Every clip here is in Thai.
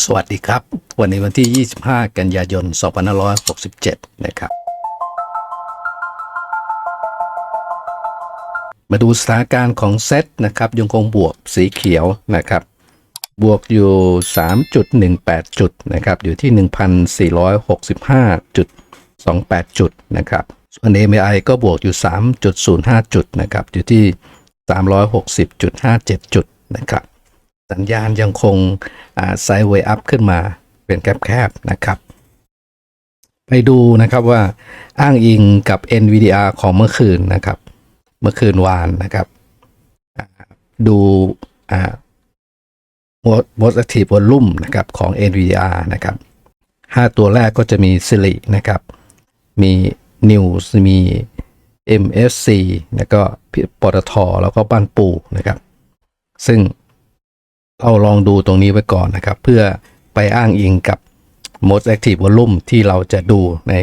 สวัสดีครับ วันนี้วันที่ 25 กันยายน 2567 นะครับ มาดูสถานการณ์ของเซตนะครับ ยังคงบวกสีเขียวนะครับ บวกอยู่ 3.18 จุดนะครับ อยู่ที่ 1,465.28 จุดนะครับส่วน MAI ก็บวกอยู่ 3.05 จุดนะครับ อยู่ที่ 360.57 จุดนะครับ สัญญาณยังคงไซด์เวย์อัพขึ้นมาเป็นแคบๆนะครับ ไปดูนะครับว่าอ้างอิงกับ NVDR ของเมื่อคืนนะครับ เมื่อคืนวานนะครับ ดูอ่า most active volume นะครับของ NVDR นะครับห้าตัวแรกก็จะมีสิรินะครับ มี News มี MSC แล้วก็ปตทแล้วก็บ้านปูนะครับ ซึ่ง เราลองดูตรงนี้ไว้ก่อนนะครับ เพื่อไปอ้างอิงกับ most active volume ที่เราจะดูใน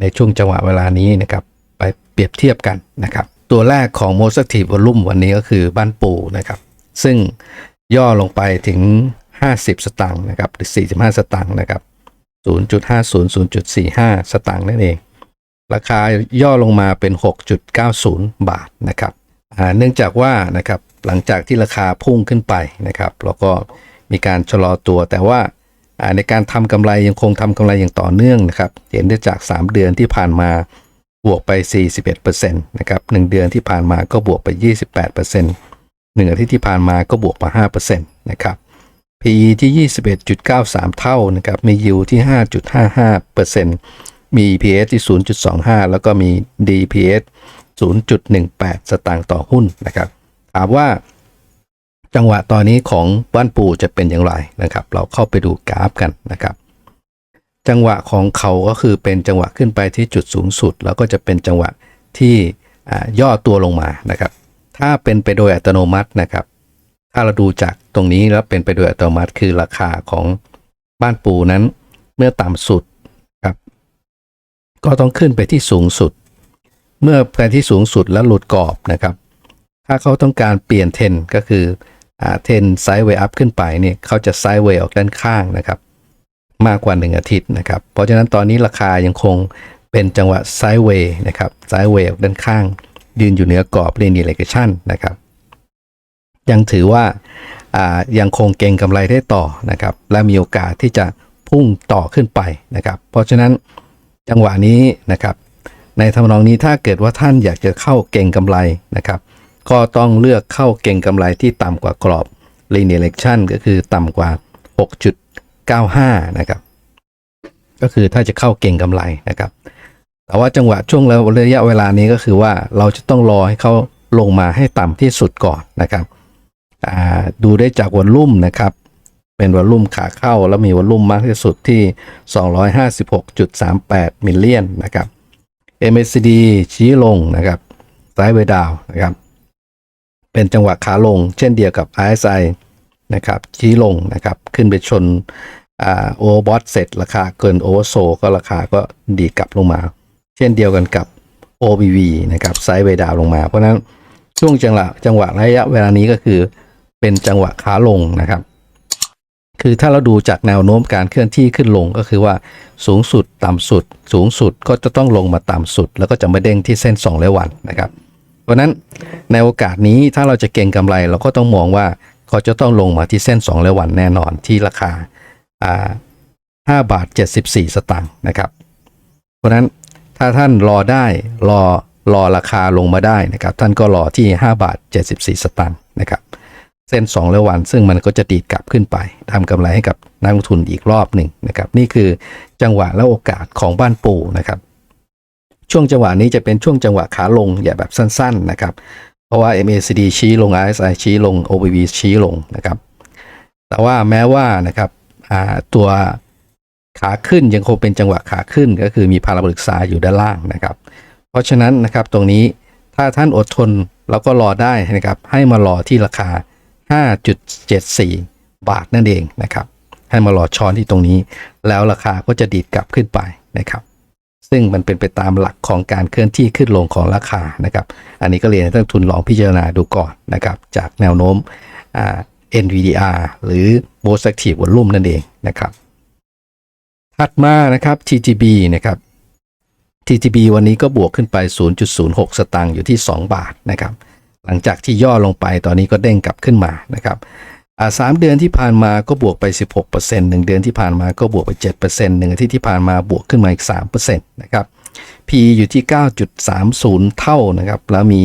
ในช่วงจังหวะเวลานี้นะครับ ไปเปรียบเทียบกันนะครับ ตัวแรกของ most active volume วันนี้ก็คือบ้านปูนะครับ ซึ่งย่อลงไปถึง 50 สตางค์นะครับหรือ 45 สตางค์นะครับ 0.50 0.45 สตางค์นั่นเอง ราคาย่อลงมาเป็น 6.90 บาทนะครับเนื่องจากว่านะครับ หลังจากที่ราคาพุ่งขึ้นไปนะครับแล้วก็มีการชะลอตัว แต่ว่าในการทำกำไรยังคงทำกำไรอย่างต่อเนื่องนะครับ เห็นได้จาก 3 เดือนที่ผ่านมาบวกไป 41%นะครับ1เดือนที่ผ่านมาก็บวกไป 28%หนึ่งอาทิตย์ที่ผ่านมาก็บวกมา5%นะครับ PE ที่ 21.93 เท่านะครับมี yield ที่ 5.55%มี EPS ที่ 0.25 แล้วก็มี DPS 0.18 สตางค์ต่อหุ้นนะครับ ถามว่าจังหวะตอนนี้ของบ้านปูจะเป็นอย่างไรนะครับ เราเข้าไปดูกราฟกันนะครับ จังหวะของเขาก็คือเป็นจังหวะขึ้นไปที่จุดสูงสุด แล้วก็จะเป็นจังหวะที่ย่อตัวลงมานะครับ ถ้าเป็นไปโดยอัตโนมัตินะครับ ถ้าเราดูจากตรงนี้แล้วเป็นไปโดยอัตโนมัติ คือราคาของบ้านปูนั้น เมื่อต่ำสุดครับ ก็ต้องขึ้นไปที่สูงสุด เมื่อไปที่สูงสุดแล้วหลุดกรอบนะครับ ถ้าเขาต้องการเปลี่ยนเทนก็คือเทนไซด์เวย์อัพขึ้นไปเนี่ยเขาจะไซด์เวย์ออกด้านข้างนะครับ มากกว่า 1 อาทิตย์นะครับ เพราะฉะนั้นตอนนี้ราคายังคงเป็นจังหวะไซด์เวย์นะครับไซด์เวย์ออกด้านข้าง ยืนอยู่เหนือกรอบเรนดิเลกชันนะครับ ยังถือว่าอ่ายังคงเก่งกำไรได้ต่อนะครับ และมีโอกาสที่จะพุ่งต่อขึ้นไปนะครับ เพราะฉะนั้นจังหวะนี้นะครับ ในทำนองนี้ถ้าเกิดว่าท่านอยากจะเข้าเก่งกำไรนะครับ ก็ต้องเลือกเข้าเก่งกำไรที่ต่ำกว่ากรอบ linear election ก็คือต่ำกว่า 6.95 นะครับ ก็คือถ้าจะเข้าเก่งกำไรนะครับ แต่ว่าจังหวะช่วงระยะเวลานี้ก็คือว่าเราจะต้องรอให้เขาลงมาให้ต่ำที่สุดก่อนนะครับ ดูได้จากวอลลุ่มนะครับ เป็นวอลลุ่มขาเข้าแล้วมีวอลลุ่มมากที่สุดที่ 256.38 มิลเลียนนะครับ MACD ชี้ลงนะครับไซด์เวดาวนะครับ เป็นจังหวะขาลง เช่นเดียวกับ RSI นะครับชี้ลงนะครับขึ้นไปชนโอเวอร์บอทเสร็จราคาเกินโอเวอร์โซก็ราคาก็ดีกลับลงมา เช่นเดียวกันกับ OBV นะครับไซด์เวดาวลงมา เพราะฉะนั้นช่วงจังหวะจังหวะระยะเวลานี้ก็คือเป็นจังหวะขาลงนะครับ คือถ้าเราดูจากแนวโน้มการเคลื่อนที่ขึ้นลงก็คือว่าสูงสุดต่ำสุด สูงสุดก็จะต้องลงมาต่ำสุด แล้วก็จะมาเด้งที่เส้น2ร้อยวันนะครับ เพราะนั้นในโอกาสนี้ถ้าเราจะเก็งกำไรเราก็ต้องมองว่าเขาจะต้องลงมาที่เส้น2ร้อยวันแน่นอนที่ราคาอ่า5บาท 74 สตางค์นะครับ เพราะนั้นถ้าท่านรอได้รอรอราคาลงมาได้นะครับ ท่านก็รอที่ 5 บาท 74 สตางค์นะครับ เส้น2ร้อยวัน ซึ่งมันก็จะดีดกลับขึ้นไปทำกำไรให้กับนักลงทุนอีกรอบหนึ่งนะครับ นี่คือจังหวะและโอกาสของบ้านปูนะครับ ช่วงจังหวะนี้จะเป็นช่วงจังหวะขาลงอย่าแบบสั้นๆนะครับ เพราะว่า MACD ชี้ลง RSI ชี้ลง OBV ชี้ลงนะครับ แต่ว่าแม้ว่านะครับตัวขาขึ้นยังคงเป็นจังหวะขาขึ้นก็คือมีพาราโบลิกซด์อยู่ด้านล่างนะครับ เพราะฉะนั้นนะครับตรงนี้ถ้าท่านอดทนแล้วก็รอได้นะครับให้มารอที่ราคา 5.74 บาทนั่นเองนะครับ ให้มารอช้อนที่ตรงนี้ แล้วราคาก็จะดีดกลับขึ้นไปนะครับ ซึ่งมันเป็นไปตามหลักของการเคลื่อนที่ขึ้นลงของราคานะครับ อันนี้ก็เรียนให้นักลงทุนลองพิจารณาดูก่อนนะครับ จากแนวโน้มอ่า NVDR หรือ Most Active Volume นั่นเองนะครับ ถัดมานะครับ TGB นะครับ TGB วันนี้ก็บวกขึ้นไป 0.06 สตางค์อยู่ที่ 2 บาทนะครับ หลังจากที่ย่อลงไปตอนนี้ก็เด้งกลับขึ้นมานะครับ อ่าสามเดือนที่ผ่านมาก็บวกไป 16% 1เดือนที่ผ่านมาก็บวกไป 7%หนึ่งอาทิตย์ที่ผ่านมาบวกขึ้นมาอีก3%นะครับ P อยู่ที่ 9.30 เท่านะครับ แล้วมี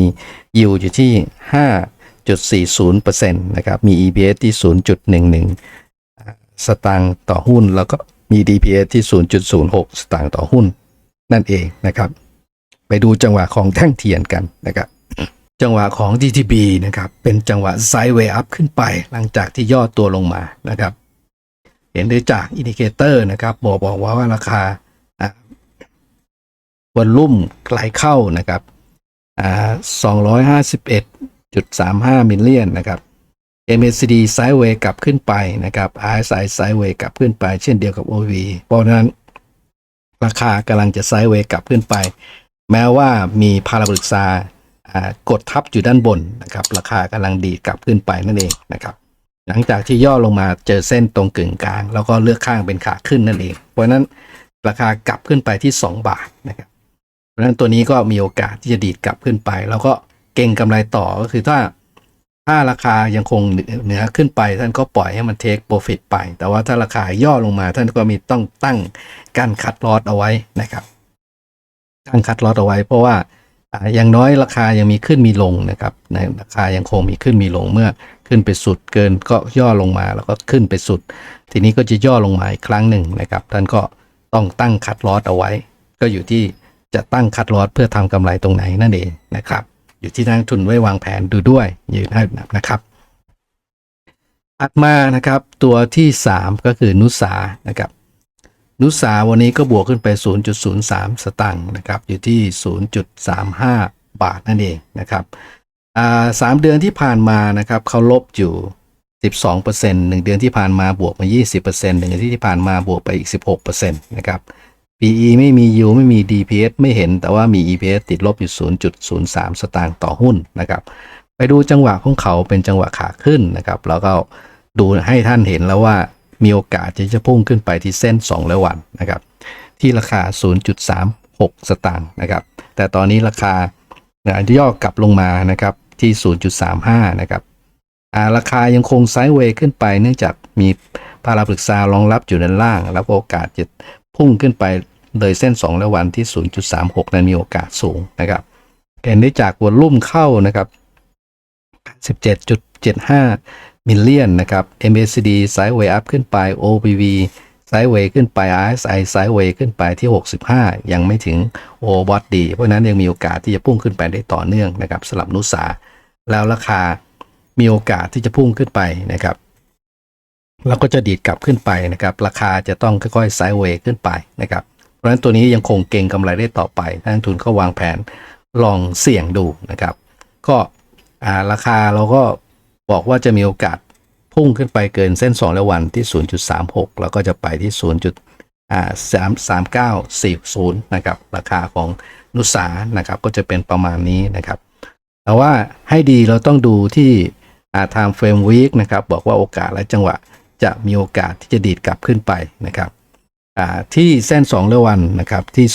yield อยู่ที่ 5.40%นะครับ มี EPS ที่ 0.11 สตางค์ต่อหุ้น แล้วก็มี DPS ที่ 0.06 สตางค์ต่อหุ้น นั่นเองนะครับ ไปดูจังหวะของแท่งเทียนกันนะครับ จังหวะของ DTB นะครับ เป็นจังหวะไซด์เวย์อัพขึ้นไปหลังจากที่ย่อตัวลงมานะครับ เห็นได้จากอินดิเคเตอร์นะครับบอกบอกว่าว่าราคาวอลลุ่มไหลเข้านะครับอ่า251.35 มิลเลียนนะครับ MACD ไซด์เวย์กลับขึ้นไปนะครับ RSI ไซด์เวย์กลับขึ้นไป เช่นเดียวกับ OV เพราะนั้น ราคากำลังจะไซด์เวย์กลับขึ้นไป แม้ว่ามีพาราบริกซา กดทับอยู่ด้านบนนะครับ ราคากำลังดีกลับขึ้นไปนั่นเองนะครับ หลังจากที่ย่อลงมาเจอเส้นตรงกึ่งกลาง แล้วก็เลือกข้างเป็นขาขึ้นนั่นเอง เพราะนั้นราคากลับขึ้นไปที่ 2 บาทนะครับ เพราะนั้นตัวนี้ก็มีโอกาสที่จะดีดกลับขึ้นไป แล้วก็เก่งกำไรต่อก็คือถ้าถ้าราคายังคงเหนือขึ้นไปท่านก็ปล่อยให้มันเทคโปรฟิตไป แต่ว่าถ้าราคาย่อลงมาท่านก็มีต้องตั้งการคัดลอตเอาไว้นะครับ ตั้งคัดลอตเอาไว้เพราะว่า อย่างน้อยราคายังมีขึ้นมีลงนะครับในราคายังคงมีขึ้นมีลงเมื่อขึ้นไปสุดเกินก็ย่อลงมาแล้วก็ขึ้นไปสุด ทีนี้ก็จะย่อลงมาอีกครั้งหนึ่งนะครับท่านก็ต้องตั้งคัดลอตเอาไว้ ก็อยู่ที่จะตั้งคัดลอตเพื่อทำกำไรตรงไหนนั่นเองนะครับ อยู่ที่นักทุนไว้วางแผนดูด้วยอยู่ได้นะครับถัดมานะครับตัวที่ 3 ก็คือนุสานะครับ นุสาวันนี้ก็บวกขึ้นไป 0.03 สตางค์นะครับ อยู่ที่ 0.35 บาทนั่นเองนะครับสามเดือนที่ผ่านมานะครับเขาลบอยู่ 12%หนึ่งเดือนที่ผ่านมาบวกมา 20%หนึ่งอาทิตย์ที่ผ่านมาบวกไปอีก 16%นะครับ PE ไม่มี U ไม่มี DPS ไม่เห็นแต่ว่ามี EPS ติดลบอยู่ 0.03 สตางค์ต่อหุ้นนะครับ ไปดูจังหวะของเขาเป็นจังหวะขาขึ้นนะครับ แล้วก็ดูให้ท่านเห็นแล้วว่า มีโอกาสที่จะพุ่งขึ้นไปที่เส้น2ร้อยวันนะครับที่ราคา 0.36 สตางค์นะครับแต่ตอนนี้ราคาย่อกลับลงมานะครับที่ 0.35 นะครับาราคายังคงไซด์เวย์ขึ้นไป เนื่องจากมีพาราปรึกษารองรับอยู่ด้านล่าง แล้วโอกาสจะพุ่งขึ้นไปเลยเส้น2ร้อยวันที่ 0.36 นั้นมีโอกาสสูงนะครับเห็นได้จากวอลลุ่มเข้านะครับ17.75 มิลเลียนนะครับ MACD ไซด์เวย์อัพขึ้นไป OPV ไซด์เวย์ขึ้นไป RSI ไซด์เวย์ขึ้นไปที่ 65 ยังไม่ถึง o b o t ดี เพราะนั้นยังมีโอกาสที่จะพุ่งขึ้นไปได้ต่อเนื่องนะครับสำหรับนุสา แล้วราคามีโอกาสที่จะพุ่งขึ้นไปนะครับแล้วก็จะดีดกลับขึ้นไปนะครับ ราคาจะต้องค่อยๆไซด์เวย์ขึ้นไปนะครับ เพราะฉะนั้นตัวนี้ยังคงเก่งกำไรได้ต่อไปนักลงทุนก็วางแผนลองเสี่ยงดูนะครับ ก็ราคาเราก็ บอกว่าจะมีโอกาสพุ่งขึ้นไปเกินเส้น 2 แล้ววันที่ 0.36 แล้วก็จะไปที่ 0.3940 นะครับ ราคาของนุสานะครับ ก็จะเป็นประมาณนี้นะครับ แต่ว่าให้ดีเราต้องดูที่อ่า time frame week นะครับ บอกว่าโอกาสและจังหวะจะมีโอกาสที่จะดีดกลับขึ้นไปนะครับที่เส้น2เรวันนะครับที่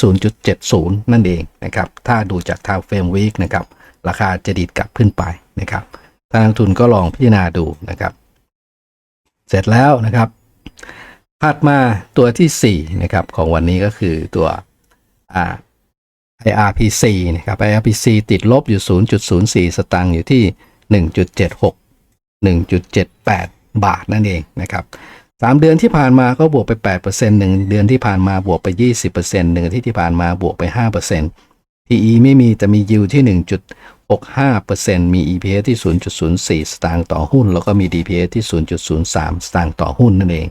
0.70 นั่นเองนะครับ ถ้าดูจาก time frame week นะครับ ราคาจะดีดกลับขึ้นไปนะครับ ทางนักลงทุนก็ลองพิจารณาดูนะครับ เสร็จแล้วนะครับถัดมาตัวที่4นะครับของวันนี้ก็คือตัวอ่า IRPC นะครับ IRPC ติดลบอยู่ 0.04 สตางค์อยู่ที่ 1.76 1.78 บาทนั่นเองนะครับสามเดือนที่ผ่านมาก็บวกไป 8%หนึ่งเดือนที่ผ่านมาบวกไป 20%หนึ่งอาทิตย์ที่ผ่านมาบวกไป5% PE ไม่มีแต่มี yield ที่ 1.65%มี EPS ที่ 0.04 สตางค์ต่อหุ้น แล้วก็มี DPS ที่ 0.03 สตางค์ต่อหุ้นนั่นเอง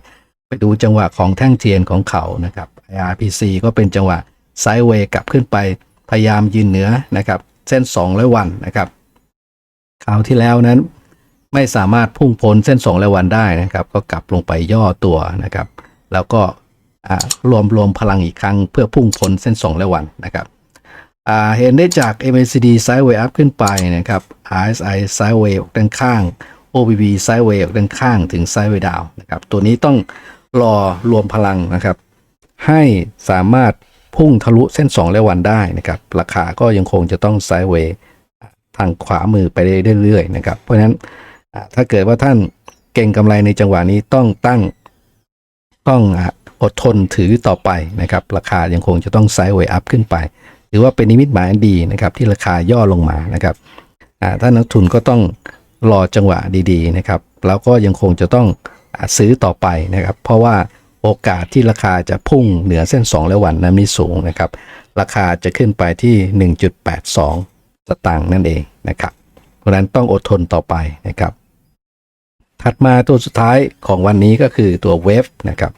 ไปดูจังหวะของแท่งเทียนของเขานะครับ IRPC ก็เป็นจังหวะไซด์เวย์กลับขึ้นไปพยายามยืนเหนือนะครับ เส้น 200 วันนะครับคราวที่แล้วนั้นไม่สามารถพุ่งพ้นเส้น2รายวันได้นะครับ ก็กลับลงไปย่อตัวนะครับ แล้วก็รวมรวมพลังอีกครั้งเพื่อพุ่งพ้นเส้น2รายวันนะครับ เห็นได้จาก MACD ไซด์เวย์อัพขึ้นไปนะครับ RSI ไซด์เวย์ด้านข้าง OBB ไซด์เวย์ออกด้านข้างถึงไซด์เวย์ดาวนะครับ ตัวนี้ต้องรอรวมพลังนะครับ ให้สามารถพุ่งทะลุเส้น 2 และวันได้นะครับ ราคาก็ยังคงจะต้องไซด์เวย์ทางขวามือไปเรื่อยๆนะครับ เพราะฉะนั้นถ้าเกิดว่าท่านเก่งกำไรในจังหวะนี้ต้องตั้งต้องอะอดทนถือต่อไปนะครับ ราคายังคงจะต้องไซด์เวย์อัพขึ้นไป ถือว่าเป็นนิมิตหมายอันดีนะครับที่ราคาย่อลงมานะครับอ่าถ้านักทุนก็ต้องรอจังหวะดีๆนะครับแล้วก็ยังคงจะต้องอซื้อต่อไปนะครับ เพราะว่าโอกาสที่ราคาจะพุ่งเหนือเส้น 2 และวันนั้นมีสูงนะครับ ราคาจะขึ้นไปที่ 1.82 สตางค์นั่นเองนะครับ เพราะนั้นต้องอดทนต่อไปนะครับ ถัดมาตัวสุดท้ายของวันนี้ก็คือตัวเวฟนะครับ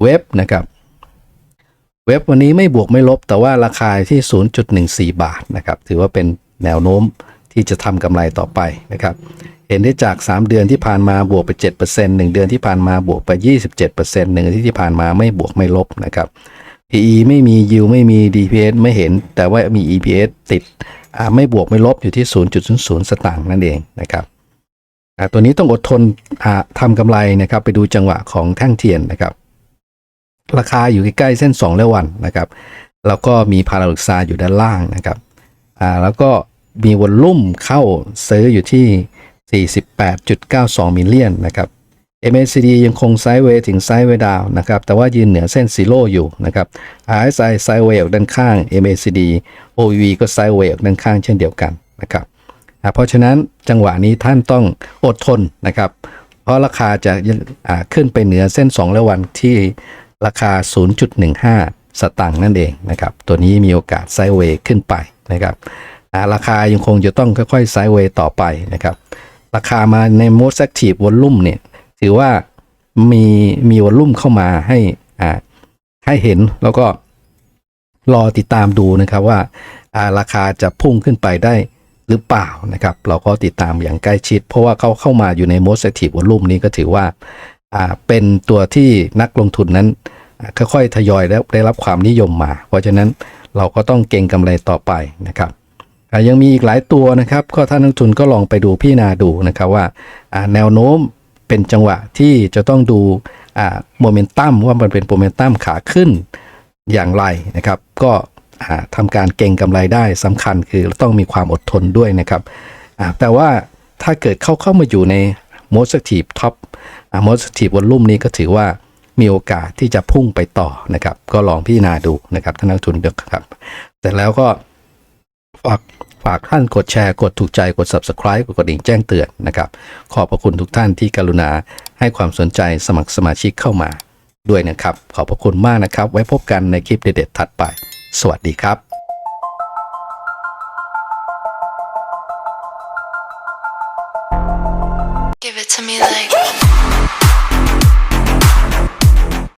เวฟนะครับ เว็บวันนี้ไม่บวกไม่ลบ แต่ว่าราคาที่ 0.14 บาทนะครับ ถือว่าเป็นแนวโน้มที่จะทำกำไรต่อไปนะครับ เห็นได้จาก 3 เดือนที่ผ่านมาบวกไป 7% 1 เดือนที่ผ่านมาบวกไป 27% 1อาทิตย์ที่ผ่านมาไม่บวกไม่ลบนะครับ PE ไม่มี yield ไม่มี DPS ไม่เห็น แต่ว่ามี EPS ติดอ่าไม่บวกไม่ลบอยู่ที่ 0.00 สตางค์นั่นเองนะครับตัวนี้ต้องอดทนทำกำไรนะครับ ไปดูจังหวะของแท่งเทียนนะครับ ราคาอยู่ใกล้ๆเส้น 2 และวันนะครับ แล้วก็มีพาราลึกซาอยู่ด้านล่างนะครับอ่าแล้วก็มีวอลลุ่มเข้าซื้ออยู่ที่ 48.92 มิลเลียนนะครับ MACD ยังคงไซด์เวย์ถึงไซด์เวย์ดาวนะครับ แต่ว่ายืนเหนือเส้นซีโร่อยู่นะครับ RSI ไซด์เวย์ออกด้านข้าง MACD OV ก็ไซด์เวย์ออกด้านข้างเช่นเดียวกันนะครับเพราะฉะนั้นจังหวะนี้ท่านต้องอดทนนะครับ เพราะราคาจะขึ้นไปเหนือเส้น 2 และวันที่ ราคา 0.15 สตางค์นั่นเองนะครับ ตัวนี้มีโอกาสไซด์เวย์ขึ้นไปนะครับราคายังคงจะต้องค่อยๆไซด์เวย์ต่อไปนะครับ ราคามาใน most active volume เนี่ย ถือว่ามีมีวอลลุ่มเข้ามาให้อ่าให้เห็นแล้วก็รอติดตามดูนะครับว่าาราคาจะพุ่งขึ้นไปได้หรือเปล่านะครับ เราก็ติดตามอย่างใกล้ชิด เพราะว่าเขาเข้ามาอยู่ใน most active volume นี้ก็ถือว่าอ่าเป็นตัวที่นักลงทุนนั้น ค่อยๆทยอยแล้วได้รับความนิยมมา เพราะฉะนั้นเราก็ต้องเก่งกำไรต่อไปนะครับยังมีอีกหลายตัวนะครับ ก็ท่านนักลงทุนก็ลองไปดูพี่นาดูนะครับว่าแนวโน้มเป็นจังหวะที่จะต้องดูโมเมนตัมว่ามันเป็นโมเมนตัมขาขึ้นอย่างไรนะครับ ก็อ่าทำการเก่งกำไรได้สำคัญคือต้องมีความอดทนด้วยนะครับแต่ว่าถ้าเกิดเข้าเข้ามาอยู่ใน most active top อ่า most active volume นี้ก็ถือว่า มีโอกาสที่จะพุ่งไปต่อนะครับ ก็ลองพิจารณาดูนะครับท่านนักทุนเด็กครับ แต่แล้วก็ฝากฝากท่านกดแชร์กดถูกใจกด subscribe กดกระดิ่งแจ้งเตือนนะครับ ขอบพระคุณทุกท่านที่กรุณาให้ความสนใจสมัครสมาชิกเข้ามาด้วยนะครับ ขอบพระคุณมากนะครับ ไว้พบกันในคลิปเด็ดๆถัดไป สวัสดีครับ Give it to me